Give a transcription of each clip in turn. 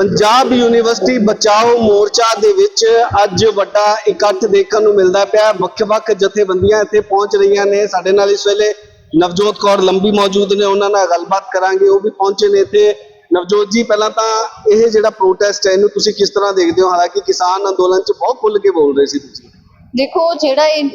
Punjab university ਬਚਾਓ ਮੋਰਚਾ ਦੇ ਵਿੱਚ ਅੱਜ ਵੱਡਾ ਇਕੱਠ ਦੇਖਣ ਨੂੰ ਮਿਲਦਾ ਪਿਆ। ਵੱਖ-ਵੱਖ ਜਥੇਬੰਦੀਆਂ ਇੱਥੇ ਪਹੁੰਚ ਰਹੀਆਂ ਨੇ। ਸਾਡੇ ਨਾਲ ਇਸ ਵੇਲੇ ਨਵਜੋਤ ਕੌਰ ਲੰਬੀ ਮੌਜੂਦ ਨੇ। ਉਹਨਾਂ ਨਾਲ ਗੱਲਬਾਤ ਕਰਾਂਗੇ। ਉਹ ਵੀ ਪਹੁੰਚੇ ਨੇ ਇੱਥੇ। ਨਵਜੋਤ ਜੀ, ਪਹਿਲਾਂ ਤਾਂ ਇਹ ਜਿਹੜਾ ਪ੍ਰੋਟੈਸਟ ਹੈ, ਇਹਨੂੰ ਤੁਸੀਂ ਕਿਸ ਤਰ੍ਹਾਂ ਦੇਖਦੇ ਹੋ? ਹਾਲਾਂਕਿ ਕਿਸਾਨ ਅੰਦੋਲਨ 'ਚ ਬਹੁਤ ਖੁੱਲ੍ਹ ਕੇ ਬੋਲ ਰਹੇ ਸੀ ਤੁਸੀਂ। ਦੇਖੋ, ਜਿਹੜਾ ਇਹ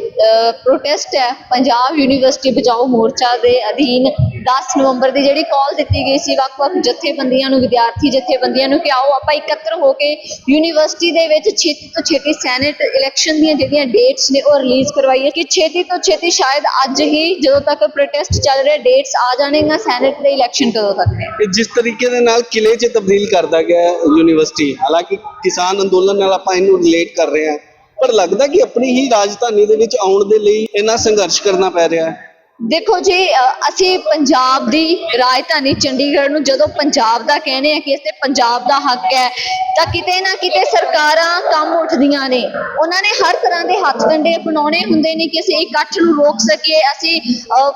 ਪ੍ਰੋਟੈਸਟ ਹੈ, ਪੰਜਾਬ ਯੂਨੀਵਰਸਿਟੀ ਬਚਾਓ ਮੋਰਚਾ ਦੇ ਅਧੀਨ 10 ਨਵੰਬਰ ਦੀ ਜਿਹੜੀ ਕਾਲ ਦਿੱਤੀ ਗਈ ਸੀ ਵੱਖ-ਵੱਖ ਜਥੇਬੰਦੀਆਂ ਨੂੰ, ਵਿਦਿਆਰਥੀ ਜਥੇਬੰਦੀਆਂ ਨੂੰ ਕਿ ਆਓ ਆਪਾਂ ਇਕੱਤਰ ਹੋ ਕੇ ਯੂਨੀਵਰਸਿਟੀ ਦੇ ਵਿੱਚ ਛੇਤੀ ਤੋਂ ਛੇਤੀ ਸੈਨੇਟ ਇਲੈਕਸ਼ਨ ਦੀਆਂ ਜਿਹੜੀਆਂ ਡੇਟਸ ਨੇ ਉਹ ਰਿਲੀਜ਼ ਕਰਵਾਈਏ ਕਿ ਛੇਤੀ ਤੋਂ ਛੇਤੀ ਸ਼ਾਇਦ ਅੱਜ ਹੀ ਜਦੋਂ ਤੱਕ ਪ੍ਰੋਟੈਸਟ ਚੱਲ ਰਿਹਾ ਡੇਟਸ ਆ ਜਾਣਗੀਆਂ ਸੈਨੇਟ ਦੇ ਇਲੈਕਸ਼ਨ ਕਦੋਂ ਤੱਕ ਨੇ। ਜਿਸ ਤਰੀਕੇ ਦੇ ਨਾਲ ਕਿਲੇ 'ਚ ਤਬਦੀਲ ਕਰਦਾ ਗਿਆ ਯੂਨੀਵਰਸਿਟੀ, ਹਾਲਾਂਕਿ ਕਿਸਾਨ ਅੰਦੋਲਨ ਨਾਲ ਆਪਾਂ ਇਹਨੂੰ ਰਿਲੇਟ ਕਰ ਰਹੇ ਹਾਂ, ਪਰ ਲੱਗਦਾ ਕਿ ਆਪਣੀ ਹੀ ਰਾਜਧਾਨੀ ਦੇ ਵਿੱਚ ਆਉਣ ਦੇ ਲਈ ਇੰਨਾ ਸੰਘਰਸ਼ ਕਰਨਾ ਪੈ ਰਿਹਾ ਹੈ। ਦੇਖੋ ਜੀ ਅਸੀਂ ਪੰਜਾਬ ਦੀ ਰਾਜਧਾਨੀ ਚੰਡੀਗੜ੍ਹ ਨੂੰ ਜਦੋਂ ਪੰਜਾਬ ਦਾ ਕਹਿੰਦੇ ਆ ਕਿ ਇਸ ਪੰਜਾਬ ਦਾ ਹੱਕ ਹੈ, ਤਾਂ ਕਿਤੇ ਨਾ ਕਿਤੇ ਸਰਕਾਰਾਂ ਕੰਮ ਉੱਠਦੀਆਂ ਨੇ। ਉਹਨਾਂ ਨੇ ਹਰ ਤਰ੍ਹਾਂ ਦੇ ਹੱਥ ਕੰਡੇ ਅਪਣਾਉਣੇ ਹੁੰਦੇ ਨੇ ਕਿ ਅਸੀਂ ਇਕੱਠ ਨੂੰ ਰੋਕ ਸਕੀਏ, ਅਸੀਂ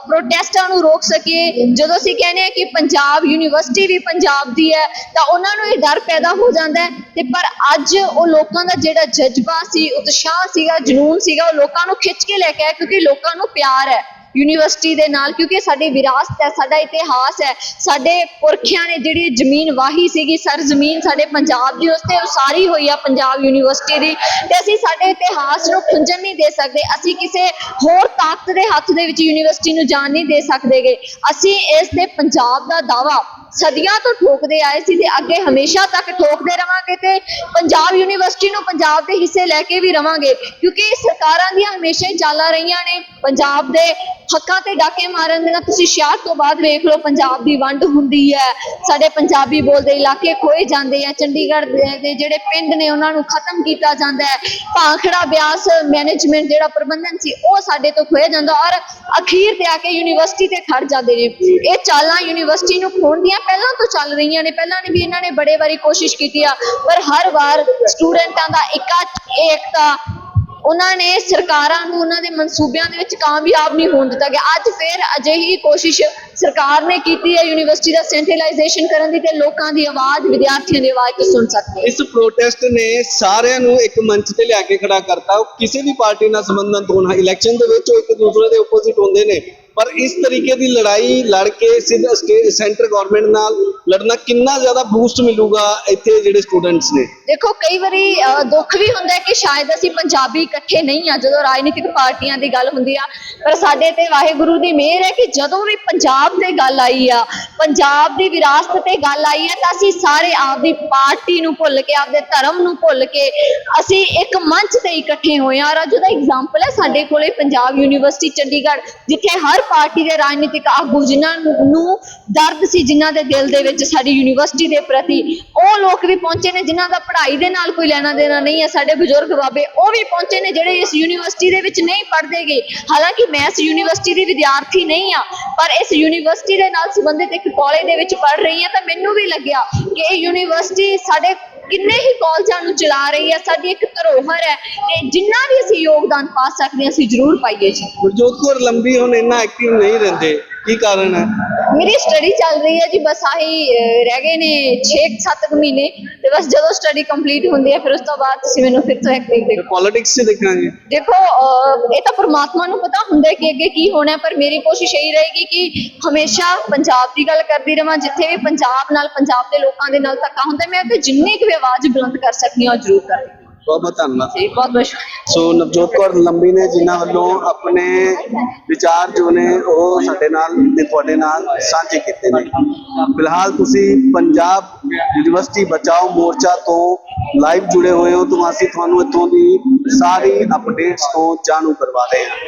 ਪ੍ਰੋਟੈਸਟਾਂ ਨੂੰ ਰੋਕ ਸਕੀਏ। ਜਦੋਂ ਅਸੀਂ ਕਹਿੰਦੇ ਆ ਕਿ ਪੰਜਾਬ ਯੂਨੀਵਰਸਿਟੀ ਵੀ ਪੰਜਾਬ ਦੀ ਹੈ, ਤਾਂ ਉਹਨਾਂ ਨੂੰ ਇਹ ਡਰ ਪੈਦਾ ਹੋ ਜਾਂਦਾ ਹੈ। ਤੇ ਪਰ ਅੱਜ ਉਹ ਲੋਕਾਂ ਦਾ ਜਿਹੜਾ ਜਜ਼ਬਾ ਸੀ, ਉਤਸ਼ਾਹ ਸੀਗਾ, ਜਨੂਨ ਸੀਗਾ, ਉਹ ਲੋਕਾਂ ਨੂੰ ਖਿੱਚ ਕੇ ਲੈ ਕੇ ਆਇਆ ਕਿਉਂਕਿ ਲੋਕਾਂ ਨੂੰ ਪਿਆਰ ਹੈ। ਯੂਨੀਵਰਸਿਟੀ ਦੇ ਨਾਲ, ਕਿਉਂਕਿ ਸਾਡੀ ਵਿਰਾਸਤ ਹੈ, ਸਾਡਾ ਇਤਿਹਾਸ ਹੈ, ਸਾਡੇ ਪੁਰਖਿਆਂ ਨੇ ਜਿਹੜੀ ਜ਼ਮੀਨ ਵਾਹੀ ਸੀਗੀ, ਸਰ ਜ਼ਮੀਨ ਸਾਡੇ ਪੰਜਾਬ ਦੀ, ਉਸ ਤੇ ਉਸਾਰੀ ਹੋਈ ਆ ਪੰਜਾਬ ਯੂਨੀਵਰਸਿਟੀ ਦੀ, ਤੇ ਅਸੀਂ ਸਾਡੇ ਇਤਿਹਾਸ ਨੂੰ ਖੁੰਝਣ ਨਹੀਂ ਦੇ ਸਕਦੇ, ਅਸੀਂ ਕਿਸੇ ਹੋਰ ਤਾਕਤ ਦੇ ਹੱਥ ਦੇ ਵਿੱਚ ਯੂਨੀਵਰਸਿਟੀ ਨੂੰ ਜਾਣ ਨਹੀਂ ਦੇ ਸਕਦੇਗੇ। ਅਸੀਂ ਇਸ ਦੇ ਪੰਜਾਬ ਦਾ ਦਾਵਾ ਸਦੀਆਂ ਤੋਂ ਠੋਕਦੇ ਆਏ ਸੀ ਤੇ ਅੱਗੇ ਹਮੇਸ਼ਾ ਤੱਕ ਠੋਕਦੇ ਰਵਾਂਗੇ ਤੇ ਪੰਜਾਬ ਯੂਨੀਵਰਸਿਟੀ ਨੂੰ ਪੰਜਾਬ ਦੇ ਹਿੱਸੇ ਲੈ ਕੇ ਵੀ ਰਵਾਂਗੇ, ਕਿਉਂਕਿ ਸਰਕਾਰਾਂ ਦੀਆਂ ਹਮੇਸ਼ਾ ਹੀ ਚਾਲਾਂ ਰਹੀਆਂ ਨੇ, ਪੰਜਾਬ ਦੇ ਹੱਕਾਂ ਤੇ ਡਾਕੇ ਮਾਰਨ ਦੀਆਂ। ਤੁਸੀਂ ਸ਼ਹਿਰ ਤੋਂ ਬਾਅਦ ਵੇਖ ਲਓ, ਪੰਜਾਬ ਦੀ ਵੰਡ ਹੁੰਦੀ ਹੈ। ਸਾਡੇ ਪੰਜਾਬੀ ਬੋਲਦੇ ਇਲਾਕੇ ਖੋਏ ਜਾਂਦੇ ਆ, ਚੰਡੀਗੜ੍ਹ ਦੇ ਜਿਹੜੇ ਪਿੰਡ ਨੇ, ਉਹਨਾਂ ਨੂੰ ਖਤਮ ਕੀਤਾ ਜਾਂਦਾ ਹੈ। ਭਾਖੜਾ ਬਿਆਸ ਮੈਨੇਜਮੈਂਟ ਜਿਹੜਾ ਪ੍ਰਬੰਧਨ ਸੀ, ਉਹ ਸਾਡੇ ਤੋਂ ਖੋਇਆ ਜਾਂਦਾ ਔਰ ਅਖੀਰ ਤੇ ਆ ਕੇ ਯੂਨੀਵਰਸਿਟੀ ਤੇ ਖੜ ਜਾਂਦੇ ਨੇ। ਇਹ ਚਾਲਾਂ ਯੂਨੀਵਰਸਿਟੀ ਨੂੰ ਖੋਣ ਦੀਆਂ ਪਹਿਲਾਂ ਤੋਂ ਚੱਲ ਰਹੀਆਂ ਨੇ, ਪਹਿਲਾਂ ਨੇ ਵੀ ਇਹਨਾਂ ਨੇ ਬੜੇ ਵਾਰੀ ਕੋਸ਼ਿਸ਼ ਕੀਤੀ ਆ, ਪਰ ਹਰ ਵਾਰ ਸਟੂਡੈਂਟਾਂ ਦਾ ਇਕੱਠ ਏਕਤਾ ਉਹਨਾਂ ਨੇ ਸਰਕਾਰਾਂ ਨੂੰ, ਉਹਨਾਂ ਦੇ ਮਨਸੂਬਿਆਂ ਦੇ ਵਿੱਚ ਕਾਮਯਾਬ ਨਹੀਂ ਹੋਣ ਦਿੱਤਾ ਗਿਆ। ਅੱਜ ਫੇਰ ਅਜਿਹੀ ਕੋਸ਼ਿਸ਼ ਸਰਕਾਰ ਨੇ ਕੀਤੀ ਹੈ ਯੂਨੀਵਰਸਿਟੀ ਦਾ ਸੈਂਟਰਲਾਈਜੇਸ਼ਨ ਕਰਨ ਦੀ ਤੇ ਲੋਕਾਂ ਦੀ ਆਵਾਜ਼ ਵਿਦਿਆਰਥੀਆਂ ਦੀ ਆਵਾਜ਼ ਤੋਂ ਸੁਣ ਸਕਦੇ ਇਸ ਪ੍ਰੋਟੈਸਟ ਨੇ ਸਾਰਿਆਂ ਨੂੰ ਇੱਕ ਮੰਚ ਤੇ ਲਿਆ ਕੇ ਖੜਾ ਕਰਤਾ। ਕਿਸੇ ਵੀ ਪਾਰਟੀ ਨਾਲ ਸੰਬੰਧਿਤ ਹੋਣਾ ਇਲੈਕਸ਼ਨ ਦੇ ਵਿੱਚ ਉਹ ਇੱਕ ਦੂਸਰੇ ਦੇ ਆਪੋਜ਼ਿਟ ਹੁੰਦੇ ਨੇ। ਪਰ ਇਸ ਤਰੀਕੇ ਦੀ ਲੜਾਈ ਲੜ ਕੇ ਸਿੱਧਾ ਸਟੇ- ਸੈਂਟਰ ਗਵਰਨਮੈਂਟ ਨਾਲ ਲੜਨਾ ਕਿੰਨਾ ਜ਼ਿਆਦਾ ਬੂਸਟ ਮਿਲੂਗਾ ਇੱਥੇ ਜਿਹੜੇ ਸਟੂਡੈਂਟਸ ਨੇ। ਦੇਖੋ ਕਈ ਵਾਰੀ ਦੁੱਖ ਵੀ ਹੁੰਦਾ ਹੈ ਕਿ ਸ਼ਾਇਦ ਅਸੀਂ ਪੰਜਾਬੀ ਇਕੱਠੇ ਨਹੀਂ ਆ ਜਦੋਂ ਰਾਜਨੀਤਿਕ ਪਾਰਟੀਆਂ ਦੀ ਗੱਲ ਹੁੰਦੀ ਆ ਪਰ ਸਾਡੇ ਤੇ ਵਾਹਿਗੁਰੂ ਦੀ ਮਿਹਰ ਹੈ ਕਿ ਜਦੋਂ ਵੀ ਪੰਜਾਬ ਤੇ ਗੱਲ ਆਈ ਆ। ਪੰਜਾਬ ਦੀ ਵਿਰਾਸਤ ਤੇ ਗੱਲ ਆਈ ਹੈ ਤਾਂ ਅਸੀਂ ਸਾਰੇ ਆਪਦੀ ਪਾਰਟੀ ਨੂੰ ਭੁੱਲ ਕੇ, ਆਪਦੇ ਧਰਮ ਨੂੰ ਭੁੱਲ ਕੇ ਅਸੀਂ ਇੱਕ ਮੰਚ ਤੇ ਇਕੱਠੇ ਹੋਏ ਆ। ਔਰ ਅੱਜ ਉਹਦਾ ਐਗਜ਼ਾਮਪਲ ਹੈ ਸਾਡੇ ਕੋਲੇ ਪੰਜਾਬ ਯੂਨੀਵਰਸਿਟੀ ਚੰਡੀਗੜ੍ਹ, ਜਿੱਥੇ ਹਰ ਪਾਰਟੀ ਦੇ ਰਾਜਨੀਤਿਕ ਆਗੂ ਜਿਨ੍ਹਾਂ ਨੂੰ ਦਰਦ ਸੀ, ਜਿਨ੍ਹਾਂ ਦੇ ਦਿਲ ਦੇ ਵਿੱਚ ਸਾਡੀ ਯੂਨੀਵਰਸਿਟੀ ਦੇ ਪ੍ਰਤੀ, ਉਹ ਲੋਕ ਵੀ ਪਹੁੰਚੇ ਨੇ, ਜਿਨ੍ਹਾਂ ਦਾ ਪੜ੍ਹਾਈ ਦੇ ਨਾਲ ਕੋਈ ਲੈਣਾ ਦੇਣਾ ਨਹੀਂ ਹੈ। ਸਾਡੇ ਬਜ਼ੁਰਗ ਬਾਬੇ ਉਹ ਵੀ ਪਹੁੰਚੇ ਨੇ, ਜਿਹੜੇ ਇਸ ਯੂਨੀਵਰਸਿਟੀ ਦੇ ਵਿੱਚ ਨਹੀਂ ਪੜ੍ਹਦੇਗੇ ਹਾਲਾਂਕਿ ਮੈਂ ਇਸ ਯੂਨੀਵਰਸਿਟੀ ਦੀ ਵਿਦਿਆਰਥੀ ਨਹੀਂ ਆ ਪਰ ਇਸ ਯੂਨੀ ਯੂਨੀਵਰਸਿਟੀ ਦੇ ਨਾਲ ਸੰਬੰਧਿਤ ਇੱਕ ਕਾਲਜ ਦੇ ਵਿੱਚ ਪੜ੍ਹ ਰਹੀ ਹਾਂ ਤਾਂ ਮੈਨੂੰ ਵੀ ਲੱਗਿਆ ਕਿ ਇਹ ਯੂਨੀਵਰਸਿਟੀ ਸਾਡੇ ਕਿੰਨੇ ਹੀ ਕਾਲਜਾਂ ਨੂੰ ਚਲਾ ਰਹੀ ਹੈ, ਸਾਡੀ ਇੱਕ ਧਰੋਹਰ ਹੈ ਤੇ ਜਿੰਨਾ ਵੀ ਅਸੀਂ ਯੋਗਦਾਨ ਪਾ ਸਕਦੇ ਹਾਂ, ਅਸੀਂ ਜ਼ਰੂਰ ਪਾਈਏ ਜੀ। ਗੁਰਜੋਤ ਕੌਰ, ਲੰਬੀ ਹੁਣ ਇੰਨਾ ਐਕਟਿਵ ਨਹੀਂ ਰਹਿੰਦੇ, ਕੀ ਕਾਰਨ ਹੈ? ਮੇਰੀ ਸਟੱਡੀ ਚੱਲ ਰਹੀ ਹੈ ਜੀ ਬਸ ਆਹੀ ਰਹਿ ਗਏ ਨੇ 6-7 ਮਹੀਨੇ ਤੇ ਬਸ ਜਦੋਂ ਸਟੱਡੀ ਕੰਪਲੀਟ ਹੁੰਦੀ ਹੈ ਫਿਰ ਉਸ ਤੋਂ ਬਾਅਦ ਤੁਸੀਂ ਮੈਨੂੰ ਫਿਰ ਤੋਂ ਐਕਟਿਵ ਦੇਖੋ ਪੋਲਿਟਿਕਸ 'ਚ ਦੇਖਾਂਗੇ ਦੇਖੋ ਅਹ, ਇਹ ਤਾਂ ਪ੍ਰਮਾਤਮਾ ਨੂੰ ਪਤਾ ਹੁੰਦਾ ਕਿ ਅੱਗੇ ਕੀ ਹੋਣਾ ਹੈ ਪਰ ਮੇਰੀ ਕੋਸ਼ਿਸ਼ ਇਹੀ ਰਹੇਗੀ ਕਿ ਹਮੇਸ਼ਾ ਪੰਜਾਬ ਦੀ ਗੱਲ ਕਰਦੀ ਰਵਾਂ ਜਿੱਥੇ ਵੀ ਪੰਜਾਬ ਨਾਲ ਪੰਜਾਬ ਦੇ ਲੋਕਾਂ ਦੇ ਨਾਲ ਧੱਕਾ ਹੁੰਦਾ ਮੈਂ ਤੇ ਜਿੰਨੀ ਕੁ ਵੀ ਆਵਾਜ਼ ਬੁਲੰਦ ਕਰ ਸਕਦੀ ਹਾਂ ਜ਼ਰੂਰ ਕਰਾਂਗੀ। ਬਹੁਤ ਬਹੁਤ ਧੰਨਵਾਦ। ਜੀ ਬਹੁਤ ਬਹੁਤ ਸ਼ੁਕਰੀਆ। ਸੋ ਨਵਜੋਤ ਕੌਰ ਲੰਬੀ ਨੇ ਜਿਨ੍ਹਾਂ ਵੱਲੋਂ ਆਪਣੇ ਵਿਚਾਰ ਜੋ ਨੇ ਉਹ ਸਾਡੇ ਨਾਲ ਤੇ ਤੁਹਾਡੇ ਨਾਲ ਸਾਂਝੇ ਕੀਤੇ ਨੇ। ਫਿਲਹਾਲ ਤੁਸੀਂ ਪੰਜਾਬ ਯੂਨੀਵਰਸਿਟੀ ਬਚਾਓ ਮੋਰਚਾ ਤੋਂ ਲਾਈਵ ਜੁੜੇ ਹੋਏ ਹੋ ਤਾਂ ਅਸੀਂ ਤੁਹਾਨੂੰ ਇੱਥੋਂ ਦੀ ਸਾਰੀ ਅਪਡੇਟਸ ਤੋਂ ਜਾਣੂ ਕਰਵਾ ਰਹੇ ਹਾਂ।